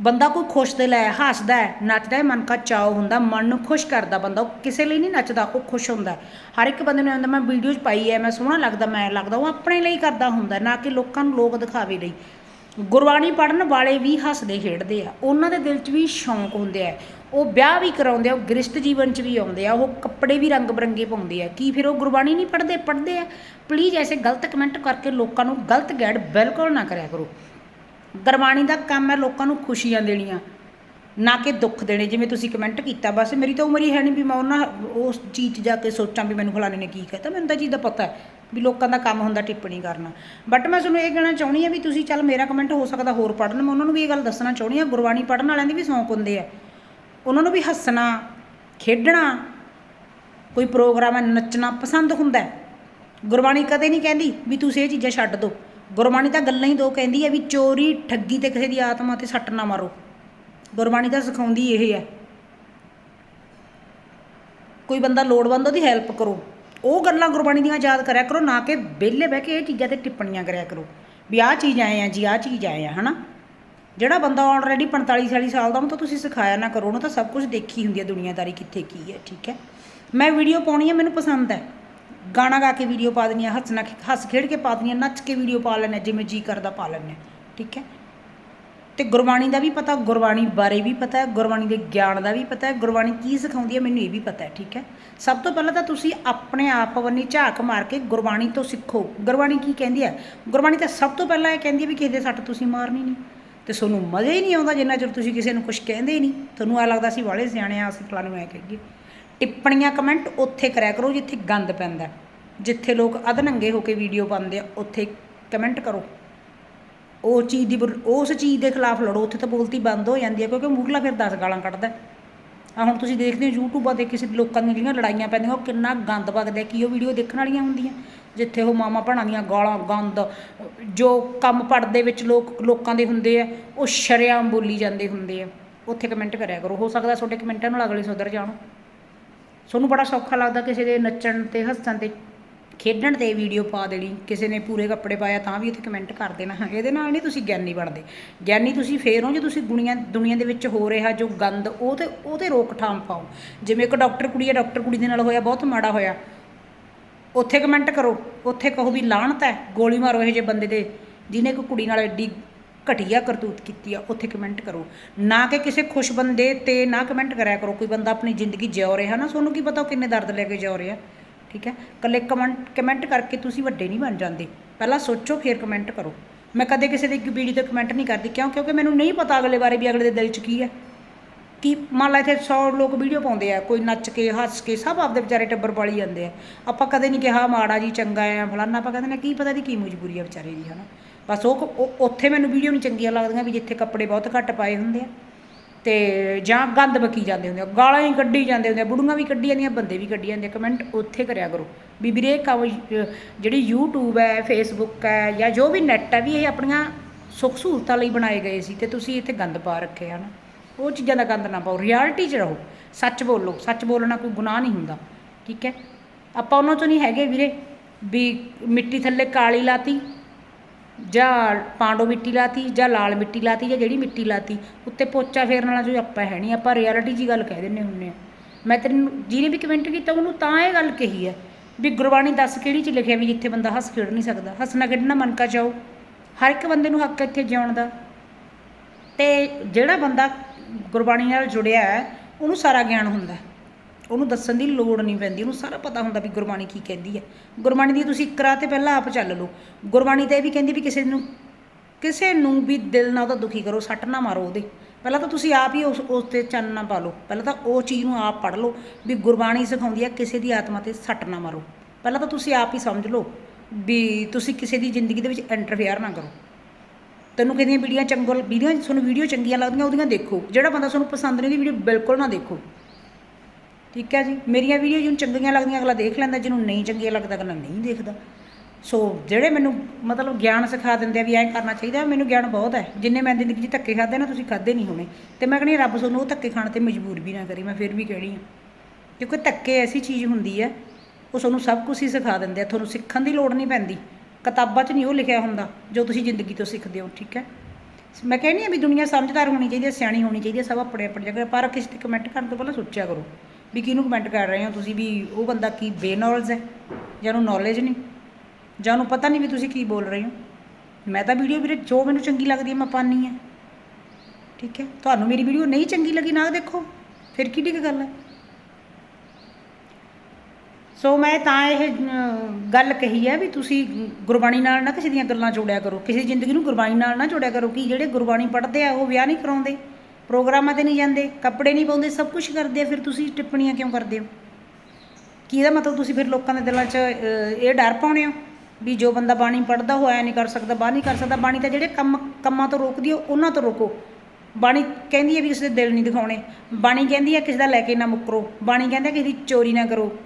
ਬੰਦਾ ਕੋਈ ਖੁਸ਼ ਦਿਲ ਹੈ ਹੱਸਦਾ ਹੈ, ਨੱਚਦਾ ਹੈ, ਮਨ ਕਾ ਚਾਅ ਹੁੰਦਾ, ਮਨ ਨੂੰ ਖੁਸ਼ ਕਰਦਾ ਬੰਦਾ, ਉਹ ਕਿਸੇ ਲਈ ਨਹੀਂ ਨੱਚਦਾ, ਉਹ ਖੁਸ਼ ਹੁੰਦਾ ਹਰ ਇੱਕ ਬੰਦੇ ਨੂੰ ਆਉਂਦਾ ਮੈਂ ਵੀਡੀਓ 'ਚ ਪਾਈ ਹੈ, ਮੈਂ ਸੋਹਣਾ ਲੱਗਦਾ, ਮੈਂ ਲੱਗਦਾ, ਉਹ ਆਪਣੇ ਲਈ ਕਰਦਾ ਹੁੰਦਾ ਨਾ ਕਿ ਲੋਕਾਂ ਨੂੰ ਲੋਕ ਦਿਖਾਵੇ ਲਈ। ਗੁਰਬਾਣੀ ਪੜਨ ਵਾਲੇ ਵੀ ਹੱਸਦੇ ਖੇਡਦੇ ਆ। ਉਹਨਾਂ ਦੇ ਦਿਲ 'ਚ ਵੀ ਸ਼ੌਂਕ ਹੁੰਦੇ ਆ। ਉਹ ਵਿਆਹ ਵੀ ਕਰਾਉਂਦੇ ਆ, ਉਹ ਗ੍ਰਸਤ ਜੀਵਨ 'ਚ ਵੀ ਆਉਂਦੇ ਆ, ਉਹ ਕੱਪੜੇ ਵੀ ਰੰਗ ਬਰੰਗੇ ਪਾਉਂਦੇ ਆ। ਕੀ ਫਿਰ ਉਹ ਗੁਰਬਾਣੀ ਨਹੀਂ ਪੜ੍ਹਦੇ? ਪੜ੍ਹਦੇ ਆ। ਪਲੀਜ਼ ਐਸੇ ਗਲਤ ਕਮੈਂਟ ਕਰਕੇ ਲੋਕਾਂ ਨੂੰ ਗਲਤ ਗਾਈਡ ਬਿਲਕੁਲ ਨਾ ਕਰਿਆ ਕਰੋ। ਗੁਰਬਾਣੀ ਦਾ ਕੰਮ ਹੈ ਲੋਕਾਂ ਨੂੰ ਖੁਸ਼ੀਆਂ ਦੇਣੀਆਂ, ਨਾ ਕਿ ਦੁੱਖ ਦੇਣੇ। ਜਿਵੇਂ ਤੁਸੀਂ ਕਮੈਂਟ ਕੀਤਾ, ਬਸ ਮੇਰੀ ਤਾਂ ਉਮਰ ਹੀ ਹੈ ਨਹੀਂ ਵੀ ਮੈਂ ਉਹਨਾਂ ਉਸ ਚੀਜ਼ 'ਚ ਜਾ ਕੇ ਸੋਚਾਂ ਵੀ ਮੈਨੂੰ ਫਲਾਣੇ ਨੇ ਕੀ ਕਹਿਤਾ। ਮੈਨੂੰ ਤਾਂ ਚੀਜ਼ ਦਾ ਪਤਾ ਹੈ। ਵੀ ਲੋਕਾਂ ਦਾ ਕੰਮ ਹੁੰਦਾ ਟਿੱਪਣੀ ਕਰਨਾ। ਬਟ ਮੈਂ ਤੁਹਾਨੂੰ ਇਹ ਕਹਿਣਾ ਚਾਹੁੰਦੀ ਹਾਂ ਵੀ ਤੁਸੀਂ ਚੱਲ ਮੇਰਾ ਕਮੈਂਟ ਹੋ ਸਕਦਾ ਹੋਰ ਪੜ੍ਹਨ, ਮੈਂ ਉਹਨਾਂ ਨੂੰ ਵੀ ਇਹ ਗੱਲ ਦੱਸਣਾ ਚਾਹੁੰਦੀ ਹਾਂ, ਗੁਰਬਾਣੀ ਪੜ੍ਹਨ ਵਾਲਿਆਂ ਦੇ ਵੀ ਸ਼ੌਂਕ ਹੁੰਦੇ ਆ ਉਹਨਾਂ ਨੂੰ ਵੀ ਹੱਸਣਾ, ਖੇਡਣਾ, ਕੋਈ ਪ੍ਰੋਗਰਾਮ ਹੈ, ਨੱਚਣਾ ਪਸੰਦ ਹੁੰਦਾ ਗੁਰਬਾਣੀ ਕਦੇ ਨਹੀਂ ਕਹਿੰਦੀ ਵੀ ਤੁਸੀਂ ਇਹ ਚੀਜ਼ਾਂ ਛੱਡ ਦਿਓ। ਗੁਰਬਾਣੀ ਤਾਂ ਗੱਲਾਂ ਹੀ ਦੋ ਕਹਿੰਦੀ ਹੈ ਵੀ ਚੋਰੀ, ਠੱਗੀ ਤੇ ਕਿਸੇ ਦੀ ਆਤਮਾ ਤੇ ਸੱਟ ਨਾ ਮਾਰੋ। ਗੁਰਬਾਣੀ ਤਾਂ ਸਿਖਾਉਂਦੀ ਇਹ ਹੈ। ਕੋਈ ਬੰਦਾ ਲੋੜਵੰਦ ਉਹਦੀ ਹੈਲਪ ਕਰੋ। ਉਹ ਗੱਲਾਂ ਗੁਰਬਾਣੀ ਦੀਆਂ ਯਾਦ ਕਰਿਆ ਕਰੋ ਨਾ ਕਿ ਵਿਹਲੇ ਬਹਿ ਕੇ ਇਹ ਚੀਜ਼ਾਂ ਤੇ ਟਿੱਪਣੀਆਂ ਕਰਿਆ ਕਰੋ ਵੀ ਆਹ ਚੀਜ਼ ਆਏ ਆ ਜੀ ਆਹ ਚੀਜ਼ ਆਏ ਆ ਹਨਾ? ਜਿਹੜਾ ਬੰਦਾ ਆਲਰੇਡੀ 45 40 ਸਾਲ ਦਾ ਉਹਨੂੰ ਤਾਂ ਤੁਸੀਂ ਸਿਖਾਇਆ ਨਾ ਕਰੋ ਉਹਨੂੰ ਤਾਂ ਸਭ ਕੁਝ ਦੇਖੀ ਹੁੰਦੀ ਹੈ ਦੁਨੀਆਦਾਰੀ ਕਿੱਥੇ ਕੀ ਹੈ ਠੀਕ ਹੈ? ਮੈਂ ਵੀਡੀਓ ਪਾਉਣੀ ਹੈ ਮੈਨੂੰ ਪਸੰਦ ਹੈ। ਗਾਣਾ ਗਾ ਕੇ ਵੀਡੀਓ ਪਾ ਦਿੰਦੀ ਹਾਂ ਹੱਸਣਾ ਹੱਸ ਖੇਡ ਕੇ ਪਾ ਦਿੰਦੀ ਹਾਂ ਨੱਚ ਕੇ ਵੀਡੀਓ ਪਾ ਲੈਂਦੇ ਜਿਵੇਂ ਜੀ ਕਰਦਾ ਪਾ ਲੈਂਦੇ ਹਾਂ, ਠੀਕ ਹੈ? ਤੇ ਗੁਰਬਾਣੀ ਦਾ ਵੀ ਪਤਾ, ਗੁਰਬਾਣੀ ਬਾਰੇ ਵੀ ਪਤਾ ਹੈ ਗੁਰਬਾਣੀ ਦੇ ਗਿਆਨ ਦਾ ਵੀ ਪਤਾ ਹੈ ਗੁਰਬਾਣੀ ਕੀ ਸਿਖਾਉਂਦੀ ਹੈ ਮੈਨੂੰ ਇਹ ਵੀ ਪਤਾ ਹੈ, ਠੀਕ ਹੈ? ਸਭ ਤੋਂ ਪਹਿਲਾਂ ਤਾਂ ਤੁਸੀਂ ਆਪਣੇ ਆਪ ਵੱਲ ਝਾਕ ਮਾਰ ਕੇ ਗੁਰਬਾਣੀ ਤੋਂ ਸਿੱਖੋ। ਗੁਰਬਾਣੀ ਕੀ ਕਹਿੰਦੀ ਹੈ? ਗੁਰਬਾਣੀ ਤਾਂ ਸਭ ਤੋਂ ਪਹਿਲਾਂ ਇਹ ਕਹਿੰਦੀ ਹੈ ਵੀ ਕਿਸੇ ਦੇ ਸੱਟ ਤੁਸੀਂ ਮਾਰਨੀ ਨਹੀਂ ਤੇ ਤੁਹਾਨੂੰ ਮਜ਼ਾ ਹੀ ਨਹੀਂ ਆਉਂਦਾ ਜਿੰਨਾ ਚਿਰ ਤੁਸੀਂ ਕਿਸੇ ਨੂੰ ਕੁਝ ਕਹਿੰਦੇ ਹੀ ਨਹੀਂ ਤੁਹਾਨੂੰ ਆ ਲੱਗਦਾ ਸੀ, ਵਾਲੇ ਸਿਆਣੇ ਆ, ਅਸੀਂ ਫਲਾਣੇ ਨੂੰ ਐ ਕਹੀਏ। ਟਿੱਪਣੀਆਂ ਕਮੈਂਟ ਉੱਥੇ ਕਰਿਆ ਕਰੋ ਜਿੱਥੇ ਗੰਦ ਪੈਂਦਾ ਜਿੱਥੇ ਲੋਕ ਅਧਨੰਗੇ ਹੋ ਕੇ ਵੀਡੀਓ ਪਾਉਂਦੇ ਆ, ਉੱਥੇ ਕਮੈਂਟ ਕਰੋ। ਉਹ ਚੀਜ਼ ਦੀ ਵਿਰ- ਉਸ ਚੀਜ਼ ਦੇ ਖਿਲਾਫ ਲੜੋ, ਉੱਥੇ ਤਾਂ ਬੋਲਤੀ ਬੰਦ ਹੋ ਜਾਂਦੀ ਹੈ, ਕਿਉਂਕਿ ਮੂਰਲਾ ਫਿਰ 10 ਗਾਲਾਂ ਕੱਢਦਾ ਆ ਹੁਣ ਤੁਸੀਂ ਦੇਖਦੇ ਹੋ ਯੂਟਿਊਬਾਂ ਤੇ ਕਿਸੇ ਲੋਕਾਂ ਦੀਆਂ ਜਿਹੜੀਆਂ ਲੜਾਈਆਂ ਪੈਂਦੀਆਂ, ਉਹ ਕਿੰਨਾ ਗੰਦ ਵਗਦਾ ਕੀ ਉਹ ਵੀਡੀਓ ਦੇਖਣ ਵਾਲੀਆਂ ਹੁੰਦੀਆਂ? ਜਿੱਥੇ ਉਹ ਮਾਮਾ ਭੈਣਾਂ ਦੀਆਂ ਗਾਲਾਂ, ਗੰਦ, ਜੋ ਕੰਮ ਪੜਦੇ ਵਿੱਚ ਲੋਕ, ਲੋਕਾਂ ਦੇ ਹੁੰਦੇ ਆ, ਉਹ ਸ਼ਰੇਆਮ ਬੋਲੀ ਜਾਂਦੇ ਹੁੰਦੇ ਆ। ਉੱਥੇ ਕਮੈਂਟ ਕਰਿਆ ਕਰੋ, ਹੋ ਸਕਦਾ ਤੁਹਾਡੇ ਕਮੈਂਟਾਂ ਨਾਲ ਅਗਲੇ ਸੁਧਰ ਜਾਣ। ਤੁਹਾਨੂੰ ਬੜਾ ਸੌਖਾ ਲੱਗਦਾ ਕਿਸੇ ਦੇ ਨੱਚਣ ਤੇ ਹੱਸਣ ਤੇ। ਖੇਡਣ ਤੇ ਵੀਡੀਓ ਪਾ ਦੇਣੀ, ਕਿਸੇ ਨੇ ਪੂਰੇ ਕੱਪੜੇ ਪਾਇਆ ਤਾਂ ਵੀ ਉੱਥੇ ਕਮੈਂਟ ਕਰ ਦੇਣਾ। ਇਹਦੇ ਨਾਲ ਨਹੀਂ ਤੁਸੀਂ ਗਿਆਨੀ ਬਣਦੇ। ਗਿਆਨੀ ਤੁਸੀਂ ਫੇਰ ਹੋ ਜੇ ਤੁਸੀਂ ਦੁਨੀਆ ਦੁਨੀਆ ਦੇ ਵਿੱਚ ਹੋ ਰਿਹਾ ਜੋ ਗੰਦ, ਉਹ ਤੇ ਉਹ ਤੇ ਰੋਕਥਾਮ ਪਾਓ। ਜਿਵੇਂ ਇੱਕ ਡਾਕਟਰ ਕੁੜੀ ਹੈ ਡਾਕਟਰ ਕੁੜੀ ਦੇ ਨਾਲ ਹੋਇਆ, ਬਹੁਤ ਮਾੜਾ ਹੋਇਆ। ਉੱਥੇ ਕਮੈਂਟ ਕਰੋ, ਉੱਥੇ ਕਹੋ ਵੀ ਲਾਹਣਤ ਹੈ, ਗੋਲੀ ਮਾਰੋ ਇਹ ਜੇ ਬੰਦੇ ਦੇ। ਜਿਹਨੇ ਇੱਕ ਕੁੜੀ ਨਾਲ ਐਡੀ ਘਟੀਆ ਕਰਤੂਤ ਕੀਤੀ ਆ, ਉੱਥੇ ਕਮੈਂਟ ਕਰੋ। ਨਾ ਕਿ ਕਿਸੇ ਖੁਸ਼ ਬੰਦੇ ਤੇ ਨਾ ਕਮੈਂਟ ਕਰਿਆ ਕਰੋ। ਕੋਈ ਬੰਦਾ ਆਪਣੀ ਜ਼ਿੰਦਗੀ ਜਿਉ ਰਿਹਾ ਨਾ ਤੁਹਾਨੂੰ ਕੀ ਪਤਾ ਉਹ ਕਿੰਨੇ ਦਰਦ ਲੈ ਕੇ ਜਿਉ ਰਿਹਾ। ਠੀਕ ਹੈ? ਕੱਲੇ ਕਮੈਂਟ ਕਮੈਂਟ ਕਰਕੇ ਤੁਸੀਂ ਵੱਡੇ ਨਹੀਂ ਬਣ ਜਾਂਦੇ। ਪਹਿਲਾਂ ਸੋਚੋ, ਫਿਰ ਕਮੈਂਟ ਕਰੋ। ਮੈਂ ਕਦੇ ਕਿਸੇ ਦੀ ਵੀਡੀਓ ਤੇ ਕਮੈਂਟ ਨਹੀਂ ਕਰਦੀ। ਕਿਉਂ? ਕਿਉਂਕਿ ਮੈਨੂੰ ਨਹੀਂ ਪਤਾ ਅਗਲੇ ਬਾਰੇ ਵੀ ਅਗਲੇ ਦੇ ਦਿਲ 'ਚ ਕੀ ਹੈ। ਕਿ ਮੰਨ ਲਾ ਇੱਥੇ 100 ਲੋਕ ਵੀਡੀਓ ਪਾਉਂਦੇ ਆ, ਕੋਈ ਨੱਚ ਕੇ, ਹੱਸ ਕੇ, ਸਭ ਆਪਦੇ ਵਿਚਾਰੇ ਟੱਬਰ ਵਾਲੀ ਜਾਂਦੇ ਆ। ਆਪਾਂ ਕਦੇ ਨਹੀਂ ਕਿਹਾ, ਮਾੜਾ ਜੀ, ਚੰਗਾ ਆ ਫਲਾਨਾ, ਆਪਾਂ ਕਹਿੰਦੇ ਨੇ, ਕੀ ਪਤਾ ਦੀ ਕੀ ਮਜਬੂਰੀ ਆ ਵਿਚਾਰੇ ਦੀ, ਹਨਾ? ਬਸ ਉਹ- ਉੱਥੇ ਮੈਨੂੰ ਵੀਡੀਓ ਨਹੀਂ ਚੰਗੀਆਂ ਲੱਗਦੀਆਂ ਵੀ ਜਿੱਥੇ ਕੱਪੜੇ ਬਹੁਤ ਘੱਟ ਪਾਏ ਹੁੰਦੇ ਆ। ਤੇ ਜਾਂ ਗੰਦ ਬਕੀ ਜਾਂਦੇ ਹੁੰਦੇ ਆ, ਗਾਲਾਂ ਹੀ ਕੱਢੀ ਜਾਂਦੇ ਹੁੰਦੇ ਆ, ਬੁੜੀਆਂ ਵੀ ਕੱਢੀ ਜਾਂਦੀਆਂ, ਬੰਦੇ ਵੀ ਕੱਢੀ ਜਾਂਦੇ ਕਮੈਂਟ ਉੱਥੇ ਕਰਿਆ ਕਰੋ। ਵੀ ਵੀਰੇ ਕੰਮ ਜਿਹੜੀ YouTube ਹੈ, Facebook ਹੈ ਜਾਂ ਜੋ ਵੀ ਨੈੱਟ ਹੈ ਵੀ ਇਹ ਆਪਣੀਆਂ ਸੁੱਖ ਸਹੂਲਤਾਂ ਲਈ ਬਣਾਏ ਗਏ ਸੀ ਤੇ ਤੁਸੀਂ ਇੱਥੇ ਗੰਦ ਪਾ ਰੱਖੇ ਹਨ। ਉਹ ਚੀਜ਼ਾਂ ਦਾ ਗੰਦ ਨਾ ਪਾਓ ਰਿਐਲਿਟੀ 'ਚ ਰਹੋ, ਸੱਚ ਬੋਲੋ, ਸੱਚ ਬੋਲਣਾ ਕੋਈ ਗੁਨਾਹ ਨਹੀਂ ਹੁੰਦਾ, ਠੀਕ ਹੈ? ਆਪਾਂ ਉਹਨਾਂ 'ਚੋਂ ਨਹੀਂ ਹੈਗੇ ਵੀਰੇ, ਵੀ ਮਿੱਟੀ ਥੱਲੇ ਕਾਲੀ ਲਾਤੀ ਜਾਂ ਪਾਂਡੋ ਮਿੱਟੀ ਲਾਤੀ ਜਾਂ ਲਾਲ ਮਿੱਟੀ ਲਾਤੀ ਜਾਂ ਜਿਹੜੀ ਮਿੱਟੀ ਲਾਤੀ, ਉੱਤੇ ਪੋਚਾ ਫੇਰਨ ਵਾਲਾ ਜੋ ਆਪਾਂ ਹੈ ਨਹੀਂ ਆਪਾਂ ਰਿਐਲਿਟੀ ਜੀ ਗੱਲ ਕਹਿ ਦਿੰਨੇ ਹੁੰਨੇ ਆ ਮੈਂ ਤੈਨੂੰ, ਜਿਹਨੇ ਵੀ ਕਮੈਂਟ ਕੀਤਾ, ਉਹਨੂੰ ਤਾਂ ਇਹ ਗੱਲ ਕਹੀ ਹੈ ਵੀ ਗੁਰਬਾਣੀ ਦੱਸ ਕਿਹੜੀ ਚ ਲਿਖਿਆ ਵੀ ਜਿੱਥੇ ਬੰਦਾ ਹੱਸ ਖੇਡ ਨਹੀਂ ਸਕਦਾ। ਹੱਸਣਾ ਖੇਡਣਾ ਮਨ ਕਾ ਚਾਓ ਹਰ ਇੱਕ ਬੰਦੇ ਨੂੰ ਹੱਕ ਇੱਥੇ ਜਿਉਣ ਦਾ। ਤੇ ਜਿਹੜਾ ਬੰਦਾ ਗੁਰਬਾਣੀ ਨਾਲ ਜੁੜਿਆ ਹੈ, ਉਹਨੂੰ ਸਾਰਾ ਗਿਆਨ ਹੁੰਦਾ। ਹੈ। ਉਹਨੂੰ ਦੱਸਣ ਦੀ ਲੋੜ ਨਹੀਂ ਪੈਂਦੀ, ਉਹਨੂੰ ਸਾਰਾ ਪਤਾ ਹੁੰਦਾ ਵੀ ਗੁਰਬਾਣੀ ਕੀ ਕਹਿੰਦੀ ਹੈ। ਗੁਰਬਾਣੀ ਦੀ ਤੁਸੀਂ ਇੱਕ ਰਾਹ ਤੇ ਪਹਿਲਾਂ ਆਪ ਚੱਲ ਲਓ। ਗੁਰਬਾਣੀ ਤਾਂ ਇਹ ਵੀ ਕਹਿੰਦੀ ਵੀ ਕਿਸੇ ਨੂੰ ਕਿਸੇ ਨੂੰ ਵੀ ਦਿਲ ਨਾਲ ਤਾਂ ਦੁਖੀ ਕਰੋ, ਸੱਟ ਨਾ ਮਾਰੋ ਉਹਦੇ। ਪਹਿਲਾਂ ਤਾਂ ਤੁਸੀਂ ਆਪ ਹੀ ਉਸ ਉਸ ਤੇ ਚੰਨ ਨਾ ਪਾ ਲਓ। ਪਹਿਲਾਂ ਤਾਂ ਉਹ ਚੀਜ਼ ਨੂੰ ਆਪ ਪੜ੍ਹ ਲਓ ਵੀ ਗੁਰਬਾਣੀ ਸਿਖਾਉਂਦੀ ਹੈ ਕਿਸੇ ਦੀ ਆਤਮਾ ਤੇ ਸੱਟ ਨਾ ਮਾਰੋ। ਪਹਿਲਾਂ ਤਾਂ ਤੁਸੀਂ ਆਪ ਹੀ ਸਮਝ ਲਓ ਵੀ ਤੁਸੀਂ ਕਿਸੇ ਦੀ ਜ਼ਿੰਦਗੀ ਦੇ ਵਿੱਚ ਇੰਟਰਫੇਅਰ ਨਾ ਕਰੋ। ਤੈਨੂੰ ਕਹਿੰਦੀਆਂ ਵੀਡੀਓ ਚੰਗਲ ਵੀਡੀਓ ਤੁਹਾਨੂੰ ਵੀਡੀਓ ਚੰਗੀਆਂ ਲੱਗਦੀਆਂ, ਉਹਦੀਆਂ ਦੇਖੋ। ਜਿਹੜਾ ਬੰਦਾ ਤੁਹਾਨੂੰ ਪਸੰਦ ਨਹੀਂ ਉਹਦੀ ਵੀਡੀਓ ਬਿਲਕੁਲ ਨਾ ਦੇਖੋ। ਠੀਕ ਹੈ ਜੀ? ਮੇਰੀਆਂ ਵੀਡੀਓ ਜਿਹਨੂੰ ਚੰਗੀਆਂ ਲੱਗਦੀਆਂ, ਅਗਲਾ ਦੇਖ ਲੈਂਦਾ, ਜਿਹਨੂੰ ਨਹੀਂ ਚੰਗੀਆਂ ਲੱਗਦਾ ਅਗਲਾ ਨਹੀਂ ਦੇਖਦਾ। ਸੋ ਜਿਹੜੇ ਮੈਨੂੰ ਮਤਲਬ ਗਿਆਨ ਸਿਖਾ ਦਿੰਦੇ ਆ ਵੀ ਐਂ ਕਰਨਾ ਚਾਹੀਦਾ, ਮੈਨੂੰ ਗਿਆਨ ਬਹੁਤ ਹੈ। ਜਿੰਨੇ ਮੈਂ ਜ਼ਿੰਦਗੀ 'ਚ ਧੱਕੇ ਖਾਦੇ ਨਾ, ਤੁਸੀਂ ਖਾਦੇ ਨਹੀਂ ਹੋਣੇ। ਤੇ ਮੈਂ ਕਹਿੰਦੀ ਰੱਬ ਤੁਹਾਨੂੰ ਉਹ ਧੱਕੇ ਖਾਣ ਤੇ ਮਜਬੂਰ ਵੀ ਨਾ ਕਰੇ, ਮੈਂ ਫਿਰ ਵੀ ਕਹਿਣੀ ਆ। ਕਿਉਂਕਿ ਧੱਕੇ ਐਸੀ ਚੀਜ਼ ਹੁੰਦੀ ਹੈ, ਉਹ ਤੁਹਾਨੂੰ ਸਭ ਕੁਝ ਹੀ ਸਿਖਾ ਦਿੰਦੇ ਆ, ਤੁਹਾਨੂੰ ਸਿੱਖਣ ਦੀ ਲੋੜ ਨਹੀਂ ਪੈਂਦੀ। ਕਿਤਾਬਾਂ 'ਚ ਨਹੀਂ ਉਹ ਲਿਖਿਆ ਹੁੰਦਾ, ਜੋ ਤੁਸੀਂ ਜ਼ਿੰਦਗੀ ਤੋਂ ਸਿੱਖਦੇ ਹੋ, ਠੀਕ ਹੈ? ਮੈਂ ਕਹਿੰਦੀ ਆ ਵੀ ਦੁਨੀਆ ਸਮਝਦਾਰ ਹੋਣੀ ਚਾਹੀਦੀ ਹੈ, ਸਿਆਣੀ ਹੋਣੀ ਚਾਹੀਦੀ ਹੈ, ਸਭ ਆਪਣੇ ਆਪਣੇ ਜਗ੍ਹਾ, ਪਰ ਕਿਸੇ ਤੇ ਕਮੈਂਟ ਕਰਨ ਤੋਂ ਪਹਿਲਾਂ ਸੋਚਿਆ ਕਰੋ। ਵੀ ਕਿਹਨੂੰ ਕਮੈਂਟ ਕਰ ਰਹੇ ਹੋ ਤੁਸੀਂ ਵੀ ਉਹ ਬੰਦਾ ਕੀ ਬੇਨੌਲੇਜ ਹੈ? ਜਾਂ ਉਹਨੂੰ ਨੌਲੇਜ ਨਹੀਂ? ਜਾਂ ਉਹਨੂੰ ਪਤਾ ਨਹੀਂ ਵੀ ਤੁਸੀਂ ਕੀ ਬੋਲ ਰਹੇ ਹੋ? ਮੈਂ ਤਾਂ ਵੀਡੀਓ ਵੀਰੇ ਜੋ ਮੈਨੂੰ ਚੰਗੀ ਲੱਗਦੀ ਹੈ ਮੈਂ ਪਾਉਂਦੀ ਹਾਂ। ਠੀਕ ਹੈ? ਤੁਹਾਨੂੰ ਮੇਰੀ ਵੀਡੀਓ ਨਹੀਂ ਚੰਗੀ ਲੱਗੀ ਨਾ ਦੇਖੋ। ਫਿਰ ਕਿਹੜੀ ਕੁ ਗੱਲ ਹੈ? ਸੋ ਮੈਂ ਤਾਂ ਇਹ ਗੱਲ ਕਹੀ ਹੈ ਵੀ ਤੁਸੀਂ ਗੁਰਬਾਣੀ ਨਾਲ ਨਾ ਕਿਸੇ ਦੀਆਂ ਗੱਲਾਂ ਜੋੜਿਆ ਕਰੋ। ਕਿਸੇ ਦੀ ਜ਼ਿੰਦਗੀ ਨੂੰ ਗੁਰਬਾਣੀ ਨਾਲ ਨਾ ਜੋੜਿਆ ਕਰੋ ਕਿ ਜਿਹੜੇ ਗੁਰਬਾਣੀ ਪੜ੍ਹਦੇ ਆ ਉਹ ਵਿਆਹ ਨਹੀਂ ਕਰਾਉਂਦੇ। ਪ੍ਰੋਗਰਾਮਾਂ ਤੇ ਨਹੀਂ ਜਾਂਦੇ, ਕੱਪੜੇ ਨਹੀਂ ਪਾਉਂਦੇ, ਸਭ ਕੁਝ ਕਰਦੇ ਆ, ਫਿਰ ਤੁਸੀਂ ਟਿੱਪਣੀਆਂ ਕਿਉਂ ਕਰਦੇ ਹੋ? ਕੀ ਇਹਦਾ ਮਤਲਬ ਤੁਸੀਂ ਫਿਰ ਲੋਕਾਂ ਦੇ ਦਿਲਾਂ 'ਚ ਇਹ ਡਰ ਪਾਉਣੇ ਹੋ? ਵੀ ਜੋ ਬੰਦਾ ਬਾਣੀ ਪੜ੍ਹਦਾ ਹੋਇਆ ਨਹੀਂ ਕਰ ਸਕਦਾ ਬਾਹ ਨਹੀਂ ਕਰ ਸਕਦਾ, ਬਾਣੀ ਤਾਂ ਜਿਹੜੇ ਕੰਮ, ਕੰਮਾਂ ਤੋਂ ਰੋਕਦੀ ਹੈ ਉਹਨਾਂ ਤੋਂ ਰੋਕੋ। ਬਾਣੀ ਕਹਿੰਦੀ ਹੈ ਵੀ ਕਿਸੇ ਦੇ ਦਿਲ ਨਹੀਂ ਦਿਖਾਉਣੇ। ਬਾਣੀ ਕਹਿੰਦੀ ਹੈ ਕਿਸੇ ਦਾ ਲੈ ਕੇ ਨਾ ਮੁੱਕਰੋ। ਬਾਣੀ ਕਹਿੰਦਾ ਕਿਸੇ ਦੀ ਚੋਰੀ ਨਾ ਕਰੋ।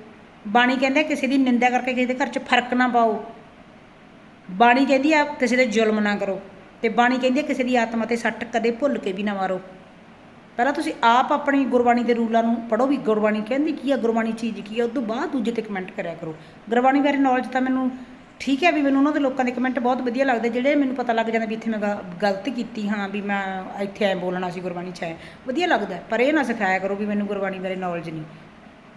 ਬਾਣੀ ਕਹਿੰਦਾ ਕਿਸੇ ਦੀ ਨਿੰਦਾ ਕਰਕੇ ਕਿਸੇ ਦੇ ਘਰ 'ਚ ਫ਼ਰਕ ਨਾ ਪਾਓ। ਬਾਣੀ ਕਹਿੰਦੀ ਆ ਕਿਸੇ ਦੇ ਜ਼ੁਲਮ ਨਾ ਕਰੋ। ਤੇ ਬਾਣੀ ਕਹਿੰਦੀ ਆ ਕਿਸੇ ਦੀ ਆਤਮਾ ਤੇ ਸੱਟ ਕਦੇ ਭੁੱਲ ਕੇ ਵੀ ਨਾ ਮਾਰੋ। ਪਹਿਲਾਂ ਤੁਸੀਂ ਆਪ ਆਪਣੀ ਗੁਰਬਾਣੀ ਦੇ ਰੂਲਾਂ ਨੂੰ ਪੜ੍ਹੋ ਵੀ ਗੁਰਬਾਣੀ ਕਹਿੰਦੀ ਕੀ ਆ, ਗੁਰਬਾਣੀ ਚੀਜ਼ ਕੀ ਆ, ਉਸ ਤੋਂ ਬਾਅਦ ਦੂਜੇ ਤੇ ਕਮੈਂਟ ਕਰਿਆ ਕਰੋ। ਗੁਰਬਾਣੀ ਬਾਰੇ ਨੌਲੇਜ ਤਾਂ ਮੈਨੂੰ ਠੀਕ ਹੈ ਵੀ ਮੈਨੂੰ ਉਹਨਾਂ ਦੇ ਲੋਕਾਂ ਦੇ ਕਮੈਂਟ ਬਹੁਤ ਵਧੀਆ ਲੱਗਦੇ, ਜਿਹੜੇ ਮੈਨੂੰ ਪਤਾ ਲੱਗ ਜਾਂਦਾ ਵੀ ਇੱਥੇ ਮੈਂ ਗ- ਗਲਤ ਕੀਤੀ ਹਾਂ, ਵੀ ਮੈਂ ਇੱਥੇ ਐ ਬੋਲਣਾ ਸੀ, ਗੁਰਬਾਣੀ 'ਚ ਐ। ਵਧੀਆ ਲੱਗਦਾ ਪਰ ਇਹ ਨਾ ਸਿਖਾਇਆ ਕਰੋ ਵੀ ਮੈਨੂੰ ਗੁਰਬਾਣੀ ਬਾਰੇ ਨੌਲੇਜ ਨਹੀਂ।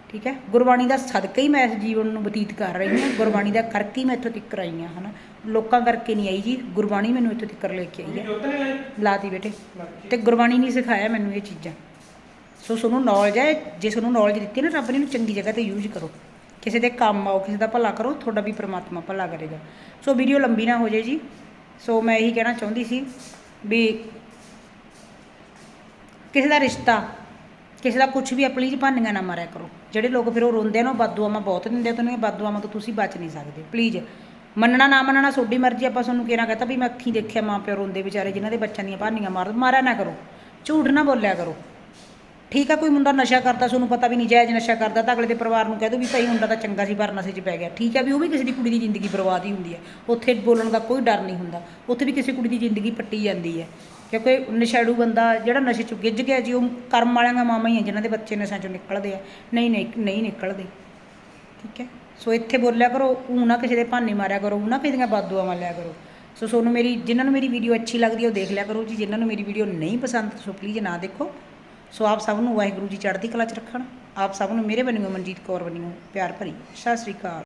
ਠੀਕ ਹੈ? ਗੁਰਬਾਣੀ ਦਾ ਸਦਕਾ ਹੀ ਮੈਂ ਇਸ ਜੀਵਨ ਨੂੰ ਬਤੀਤ ਕਰ ਰਹੀ ਹਾਂ, ਗੁਰਬਾਣੀ ਦਾ ਕਰਕੇ ਹੀ ਮੈਂ ਇੱਥੋਂ ਤੱਕ ਆਈ ਹਾਂ, ਹਨਾ? ਲੋਕਾਂ ਕਰਕੇ ਨਹੀਂ ਆਈ ਜੀ। ਗੁਰਬਾਣੀ ਮੈਨੂੰ ਇੱਥੋਂ ਤੱਕ ਲੈ ਕੇ ਆਈ ਹੈ। ਲਾਤੀ ਬੇਟੇ। ਤੇ ਗੁਰਬਾਣੀ ਨਹੀਂ ਸਿਖਾਇਆ ਮੈਨੂੰ ਇਹ ਚੀਜ਼ਾਂ। ਸੋ ਤੁਹਾਨੂੰ ਨੌਲੇਜ ਹੈ ਜੇ ਤੁਹਾਨੂੰ ਨੌਲੇਜ ਦਿੱਤੀ ਨਾ ਰੱਬ ਨੇ ਇਹਨੂੰ ਚੰਗੀ ਜਗ੍ਹਾ ਤੇ ਯੂਜ਼ ਕਰੋ। ਕਿਸੇ ਦੇ ਕੰਮ ਆਓ ਕਿਸੇ ਦਾ ਭਲਾ ਕਰੋ ਤੁਹਾਡਾ ਵੀ ਪ੍ਰਮਾਤਮਾ ਭਲਾ ਕਰੇਗਾ। ਸੋ ਵੀਡੀਓ ਲੰਬੀ ਨਾ ਹੋ ਜਾਏ ਜੀ। ਸੋ ਮੈਂ ਇਹੀ ਕਹਿਣਾ ਚਾਹੁੰਦੀ ਸੀ ਵੀ ਕਿਸੇ ਦਾ ਰਿਸ਼ਤਾ ਕਿਸੇ ਦਾ ਕੁਝ ਵੀ ਪਲੀਜ਼ ਭਾਨੀਆਂ ਨਾ ਮਾਰਿਆ ਕਰੋ। ਜਿਹੜੇ ਲੋਕ ਫਿਰ ਉਹ ਰੋਂਦੇ ਨੇ ਉਹ ਬਦਦੁਆਵਾਂ ਬਹੁਤ ਦਿੰਦੇ ਆ, ਤਾਂ ਉਹਨਾਂ ਦੀਆਂ ਬਦਦੁਆਵਾਂ ਤੋਂ ਤੁਸੀਂ ਬਚ ਨਹੀਂ ਸਕਦੇ। ਪਲੀਜ਼ ਮੰਨਣਾ ਨਾ ਮੰਨਣਾ ਤੁਹਾਡੀ ਮਰਜ਼ੀ, ਆਪਾਂ ਤੁਹਾਨੂੰ ਕਿਹੜਾ ਕਹਤਾ ਵੀ ਮੈਂ ਅੱਖੀਂ ਦੇਖਿਆ ਮਾਂ ਪਿਓ ਰੋਂਦੇ ਵਿਚਾਰੇ, ਜਿਨ੍ਹਾਂ ਦੇ ਬੱਚਿਆਂ ਦੀਆਂ ਭਾਨੀਆਂ ਮਾਰ, ਮਾਰਿਆ ਨਾ ਕਰੋ। ਝੂਠ ਨਾ ਬੋਲਿਆ ਕਰੋ। ਠੀਕ ਆ, ਕੋਈ ਮੁੰਡਾ ਨਸ਼ਾ ਕਰਦਾ, ਤੁਹਾਨੂੰ ਪਤਾ ਵੀ ਨਹੀਂ ਜਾਇਜ਼ ਨਸ਼ਾ ਕਰਦਾ, ਤਾਂ ਅਗਲੇ ਦੇ ਪਰਿਵਾਰ ਨੂੰ ਕਹਿ ਦੋ ਵੀ ਭਾਈ ਮੁੰਡਾ ਤਾਂ ਚੰਗਾ ਸੀ, ਪਰ ਨਸ਼ੇ 'ਚ ਪੈ ਗਿਆ। ਠੀਕ ਆ ਵੀ ਉਹ ਵੀ ਕਿਸੇ ਦੀ ਕੁੜੀ ਦੀ ਜ਼ਿੰਦਗੀ ਬਰਬਾਦ ਹੀ ਹੁੰਦੀ ਹੈ ਉੱਥੇ ਬੋਲਣ ਦਾ ਕੋਈ ਡਰ ਨਹੀਂ ਹੁੰਦਾ। ਉੱਥੇ ਵੀ ਕਿਸੇ ਕੁੜੀ ਦੀ ਜ਼ਿੰਦਗੀ ਪੱਟੀ ਜਾਂਦੀ ਹੈ ਕਿਉਂਕਿ ਨਸ਼ੇੜੂ ਬੰਦਾ ਜਿਹੜਾ ਨਸ਼ੇ 'ਚ ਗਿੱਜ ਗਿਆ ਜੀ, ਉਹ ਕਰਮ ਵਾਲਿਆਂ ਦਾ ਮਾਮਾ ਹੀ ਹੈ ਜਿਨ੍ਹਾਂ ਦੇ ਬੱਚੇ ਨਸ਼ਿਆਂ 'ਚੋਂ ਨਿਕਲਦੇ ਆ। ਨਹੀਂ ਨਹੀਂ ਨਹੀਂ ਨਿਕਲਦੇ। ਠੀਕ ਹੈ ਸੋ ਇੱਥੇ ਬੋਲਿਆ ਕਰੋ, ਉਹ ਨਾ ਕਿਸੇ ਦੇ ਭਾਨੇ ਮਾਰਿਆ ਕਰੋ ਊ ਨਾ ਕਿਸੇ ਦੀਆਂ ਬਾਦੂਆਂ ਲਿਆ ਕਰੋ। ਸੋ ਤੁਹਾਨੂੰ ਮੇਰੀ, ਜਿਨ੍ਹਾਂ ਨੂੰ ਮੇਰੀ ਵੀਡੀਓ ਅੱਛੀ ਲੱਗਦੀ ਉਹ ਦੇਖ ਲਿਆ ਕਰੋ ਜੀ। ਜਿਨ੍ਹਾਂ ਨੂੰ ਮੇਰੀ ਵੀਡੀਓ ਨਹੀਂ ਪਸੰਦ, ਸੋ ਪਲੀਜ਼ ਨਾ ਦੇਖੋ। ਸੋ ਆਪ ਸਭ ਨੂੰ ਵਾਹਿਗੁਰੂ ਜੀ ਚੜ੍ਹਦੀ ਕਲਾ 'ਚ ਰੱਖਣ। ਆਪ ਸਭ ਨੂੰ ਮੇਰੇ ਵੱਲੋਂ ਮਨਜੀਤ ਕੌਰ ਵੱਲੋਂ ਪਿਆਰ ਭਰੀ। ਸਤਿ ਸ੍ਰੀ ਅਕਾਲ।